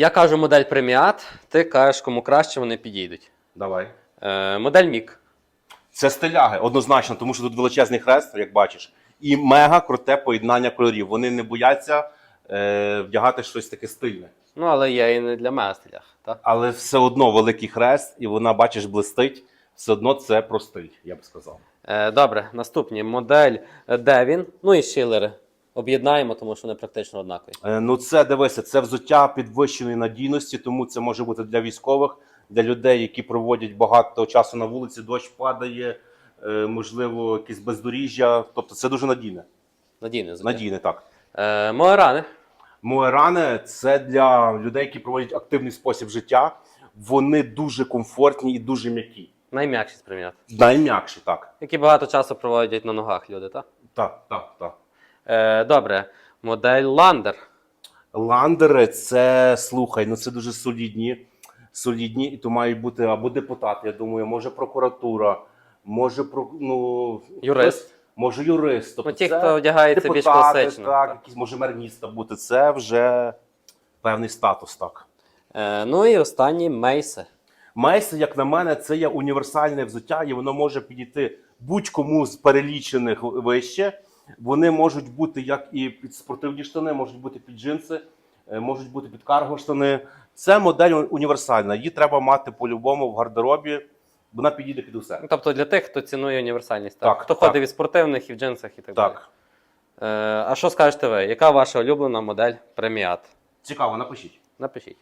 Я кажу модель преміат, ти кажеш, кому краще вони підійдуть. Давай. Е, модель Мік. Це стиляги, однозначно, тому що тут величезний хрест, як бачиш, і мега круте поєднання кольорів. Вони не бояться е, вдягати щось таке стильне. Ну, але є і не для мене стилях. Так? Але все одно великий хрест, і вона, бачиш, блистить. Все одно це про стиль, я б сказав. Е, добре, наступні модель Девін, ну і Шілери. Об'єднаємо, тому що вони практично однакові. Е, Ну, це дивися, це взуття підвищеної надійності, тому це може бути для військових, для людей, які проводять багато часу на вулиці, дощ падає, е, можливо, якесь бездоріжжя. Тобто це дуже надійне. Надійне взуття. Надійне, так. Е, Моерани. Моерани це для людей, які проводять активний спосіб життя. Вони дуже комфортні і дуже м'які. Найм'якші з преміат. Найм'якші, так. Які багато часу проводять на ногах люди, так? Так, так, так. Е, добре, модель Ландер. Ландери це слухай, ну це дуже солідні. Солідні, і то мають бути або депутат, я думаю, може прокуратура, може про ну Юрист. може юрист. Тобто Ну, ті, хто одягається більш депутати, класично. Так, Так. якийсь може мер міста бути. Це вже певний статус. Так. Е, ну і останній Мейси. Мейси, як на мене, це є універсальне взуття, і воно може підійти будь-кому з перелічених вище. Вони можуть бути як і під спортивні штани, можуть бути під джинси, е, можуть бути під карго штани. Це модель універсальна. Її треба мати по-любому в гардеробі. Вона підійде під усе. Ну, Тобто для тих, хто цінує універсальність. Так? Так, хто так. ходить в спортивних і в джинсах і так, далі. Е, а що скажете ви? Яка ваша улюблена модель преміат? цікаво, напишіть. Напишіть.